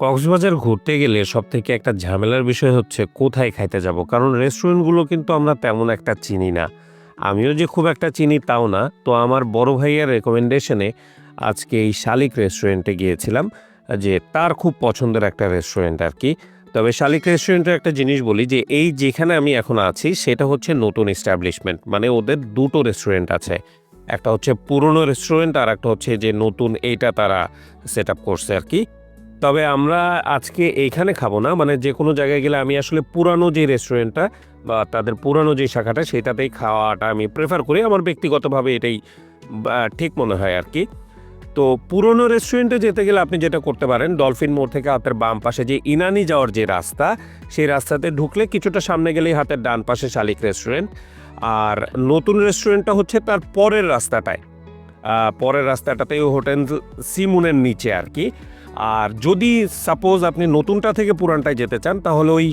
কক্সবাজার ঘুরতে গেলে সব থেকে একটা ঝামেলার বিষয় হচ্ছে কোথায় খাইতে যাব? কারণ রেস্টুরেন্টগুলো কিন্তু আমরা তেমন একটা চিনি না। আমিও যে খুব একটা চিনি তাও না। তো আমার বড় ভাইয়ের রেকমেন্ডেশনে আজকে এই শালিক রেস্টুরেন্টে গিয়েছিলাম, যে তার খুব পছন্দের একটা রেস্টুরেন্ট আর কি তবে শালিক রেস্টুরেন্টের একটা জিনিস বলি যে, এই যেখানে আমি এখন আছি, সেটা হচ্ছে নতুন এস্টাবলিশমেন্ট মানে ওদের দুটো রেস্টুরেন্ট আছে। একটা হচ্ছে পুরনো রেস্টুরেন্ট আর একটা হচ্ছে যে নতুন এইটা তারা সেট আপ করছে আর কি তবে আমরা আজকে এইখানে খাব না মানে যে কোনো জায়গায় গেলে আমি আসলে পুরানো যে রেস্টুরেন্টটা বা তাদের পুরানো যে শাখাটা, সেটাতেই খাওয়াটা আমি প্রেফার করি। আমার ব্যক্তিগতভাবে এটাই ঠিক মনে হয় আর কি। তো পুরনো রেস্টুরেন্টে যেতে গেলে আপনি যেটা করতে পারেন, ডলফিন মোড় থেকে হাতের বাম পাশে যে ইনানি যাওয়ার যে রাস্তা, সেই রাস্তাতে ঢুকলে কিছুটা সামনে গেলেই হাতের ডান পাশে শালিক রেস্টুরেন্ট। আর নতুন রেস্টুরেন্টটা হচ্ছে তার পরের রাস্তাটায়। পরের রাস্তাটাতেই হোটেল সিমুনের নিচে আর কি। আর যদি সাপোজ আপনি নতুনটা থেকে পুরানটায় যেতে চান, তাহলে ওই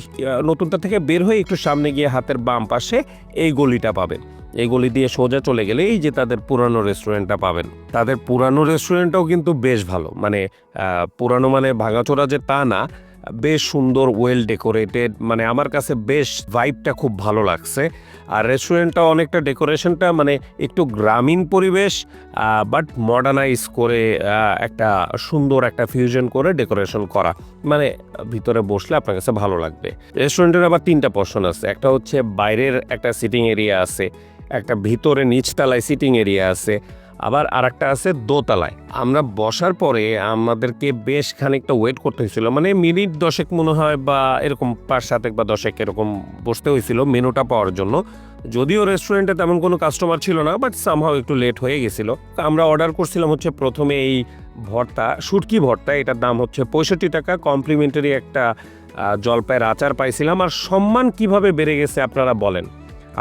নতুনটা থেকে বের হয়ে একটু সামনে গিয়ে হাতের বাম পাশে এই গলিটা পাবেন। এই গলি দিয়ে সোজা চলে গেলে এই যে তাদের পুরানো রেস্টুরেন্টটা পাবেন। তাদের পুরানো রেস্টুরেন্টটাও কিন্তু বেশ ভালো। মানে পুরানো মানে ভাঙাচোরা যে তা না বেশ সুন্দর ওয়েল ডেকোরেটেড মানে আমার কাছে বেশ ভাইবটা খুব ভালো লাগছে। আর রেস্টুরেন্টটা অনেকটা ডেকোরেশনটা মানে একটু গ্রামীণ পরিবেশ বাট মডার্নাইজ করে একটা সুন্দর একটা ফিউশন করে ডেকোরেশন করা। মানে ভিতরে বসলে আপনার কাছে ভালো লাগবে। রেস্টুরেন্টের আবার তিনটা পর্শন আছে। একটা হচ্ছে বাইরের একটা সিটিং এরিয়া আছে, একটা ভিতরে নিচতলায় সিটিং এরিয়া আছে। আবার আরেকটা আছে দোতলায়। আমরা বসার পরে আমাদেরকে বেশ খানিকটা ওয়েট করতে হয়েছিল। মানে মিনিট দশেক মনে হয় বা এরকম পাঁচ সাতেক বা দশেক এরকম বসতে হয়েছিল মেনুটা পাওয়ার জন্য। যদিও রেস্টুরেন্টে তেমন কোনো কাস্টমার ছিল না বাট সামহাও একটু লেট হয়ে গেছিল। আমরা অর্ডার করছিলাম হচ্ছে প্রথমে এই ভর্তা, শুটকি ভর্তা, এটার দাম হচ্ছে পঁয়ষট্টি টাকা। কমপ্লিমেন্টারি একটা জলপাইয়ের আচার পাইছিলাম। আর সম্মান কীভাবে বেড়ে গেছে আপনারা বলেন?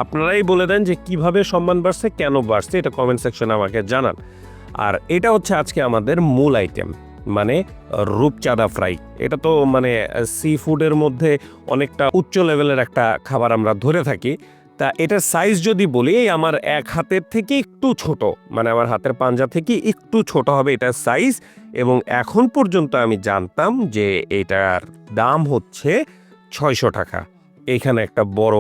আপনারাই বলে দেন যে কীভাবে সম্মান বাড়ছে, কেন বাড়ছে, এটা কমেন্ট সেকশনে আমাকে জানান। আর এটা হচ্ছে আজকে আমাদের মূল আইটেম মানে রূপচাঁদা ফ্রাই এটা তো মানে সি ফুডের মধ্যে অনেকটা উচ্চ লেভেলের একটা খাবার আমরা ধরে থাকি। তা এটার সাইজ যদি বলি আমার এক হাতের থেকে একটু ছোট মানে আমার হাতের পাঞ্জা থেকে একটু ছোট হবে এটার সাইজ এবং এখন পর্যন্ত আমি জানতাম যে এটার দাম হচ্ছে ছয়শো টাকা। এখানে একটা বড়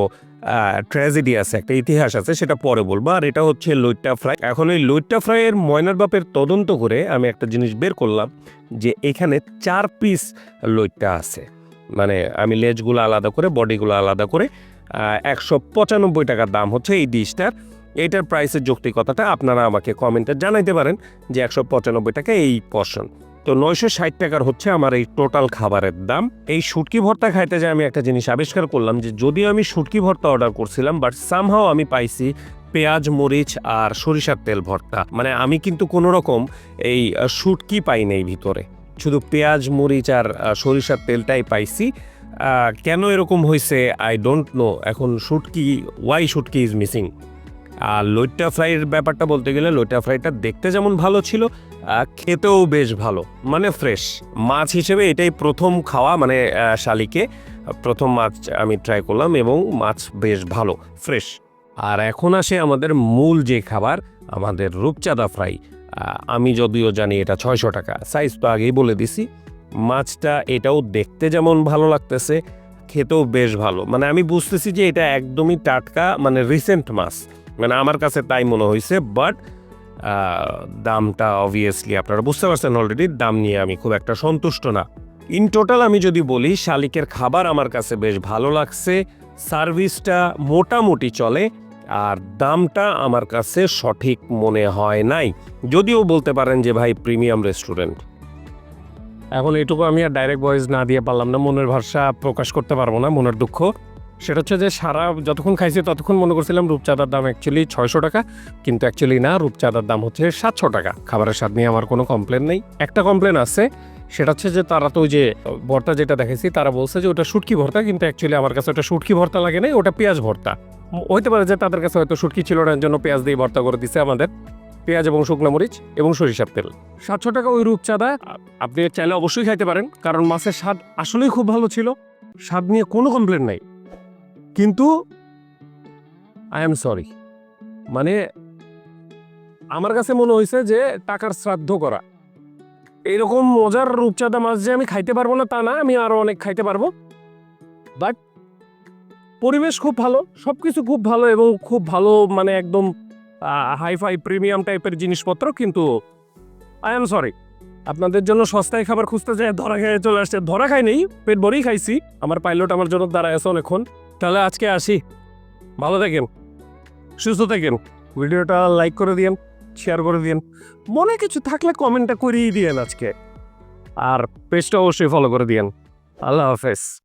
ট্র্যাজেডি আছে, একটা ইতিহাস আছে, সেটা পরে বলব। আর এটা হচ্ছে লইট্টা ফ্রাই। এখন এই লইট্টা ফ্রাইয়ের ময়নার বাপের তদন্ত করে আমি একটা জিনিস বের করলাম যে এখানে চার পিস লইট্টা আছে। মানে আমি লেজগুলো আলাদা করে, বডিগুলো আলাদা করে একশো পঁচানব্বই টাকার দাম হচ্ছে এই ডিশটার এইটার প্রাইসের যৌক্তিকতাটা আপনারা আমাকে কমেন্টে জানাইতে পারেন যে একশো পঁচানব্বই টাকা এই পর্শন তো নয়শো ষাট টাকার হচ্ছে আমার এই টোটাল খাবারের দাম। এই শুটকি ভর্তা খাইতে যে আমি একটা জিনিস আবিষ্কার করলাম যে যদিও আমি শুটকি ভর্তা অর্ডার করছিলাম বাট সামহাও আমি পাইছি পেঁয়াজ, মরিচ আর সরিষার তেল ভর্তা। মানে আমি কিন্তু কোনো রকম এই শুটকি পাই নাই ভিতরে। শুধু পেঁয়াজ, মরিচ আর সরিষার তেলটাই পাইছি। কেন এরকম হয়েছে আই ডোন্ট নো এখন শুটকি ওয়াই শুটকি ইজ মিসিং আর লইট্টা ফ্রাইয়ের ব্যাপারটা বলতে গেলে লইট্টা ফ্রাইটা দেখতে যেমন ভালো ছিল খেতেও বেশ ভালো। মানে ফ্রেশ। মাছ হিসেবে এটাই প্রথম খাওয়া মানে শালিকে। প্রথম মাছ আমি ট্রাই করলাম এবং মাছ বেশ ভালো, ফ্রেশ। আর এখন আসে আমাদের মূল যে খাবার, আমাদের রূপচাঁদা ফ্রাই। আমি যদিও জানি এটা ছয়শো টাকা সাইজ তো আগেই বলে দিছি। মাছটা এটাও দেখতে যেমন ভালো লাগতেছে, খেতেও বেশ ভালো। মানে আমি বুঝতেছি যে এটা একদমই টাটকা মানে রিসেন্ট মাছ। মানে আমার কাছে তাই মনে হয়েছে বাট দামটা অবভিয়াসলি আপনারা বুঝতে পারছেন অলরেডি দাম নিয়ে আমি খুব একটা সন্তুষ্ট না। ইন টোটাল আমি যদি বলি, শালিকের খাবার আমার কাছে বেশ ভালো লাগছে সার্ভিসটা মোটামুটি চলে, আর দামটা আমার কাছে সঠিক মনে হয় নাই। যদিও বলতে পারেন যে ভাই প্রিমিয়াম রেস্টুরেন্ট এখন এটুকু আমি আর ডাইরেক্ট ভয়েস না দিয়ে পারলাম না, মনের ভাষা প্রকাশ করতে পারব না, মনের দুঃখ। সেটা হচ্ছে যে সারা যতক্ষণ খাইছি ততক্ষণ মনে করছিলাম রূপচাঁদার দাম অ্যাকচুয়ালি ছয়শো টাকা, কিন্তু অ্যাকচুয়ালি না, রূপচাঁদার দাম হচ্ছে সাতশো টাকা। খাবারের স্বাদ নিয়ে আমার কোনো কমপ্লেন নেই। একটা কমপ্লেন আছে, সেটা হচ্ছে যে তারা তো ওই যে ভর্তা যেটা দেখেছি তারা বলছে যে ওটা শুটকি ভর্তা, কিন্তু অ্যাকচুয়ালি আমার কাছে ওটা শুটকি ভর্তা লাগে নাই, ওটা পেঁয়াজ ভর্তা। হইতে পারে যে তাদের কাছে হয়তো শুটকি ছিল না জন্য পেঁয়াজ দিয়ে ভর্তা করে দিছে আমাদের। পেঁয়াজ এবং শুকনো মরিচ এবং সরিষার তেল। সাতশো টাকা ওই রূপচাঁদা, আপনি চাইলে অবশ্যই খাইতে পারেন, কারণ মাছের স্বাদ আসলেই খুব ভালো ছিল। স্বাদ নিয়ে কোনো কমপ্লেন নাই। কিন্তু আই এম সরি মানে আমার কাছে মনে হয়েছে যে টাকার শ্রাদ্ধ করা। এইরকম মজার রূপচাঁদা মাছ যে আমি খাইতে পারব না তা না, আমি আরও অনেক খাইতে পারব। বাট পরিবেশ খুব ভালো সব কিছু খুব ভালো এবং খুব ভালো মানে একদম হাইফাই প্রিমিয়াম টাইপের জিনিসপত্র, কিন্তু আই এম সরি আপনাদের জন্য সস্তায় খাবার খুঁজতে যায় ধরা খেয়ে চলে আসছে। ধরা খাই নেই, পেট ভরেই খাইছি। আমার পাইলট আমার জন্য দাঁড়ায় আছে অনেকক্ষণ। তাহলে আজকে আসি। ভালো থাকেন। সুস্থ থাকেন। ভিডিওটা লাইক করে দিয়েন শেয়ার করে দিয়েন। মনে কিছু থাকলে কমেন্টটা করিয়ে দিয়েন আজকে। আর পেজটা অবশ্যই ফলো করে দিয়েন। আল্লাহ হাফেজ।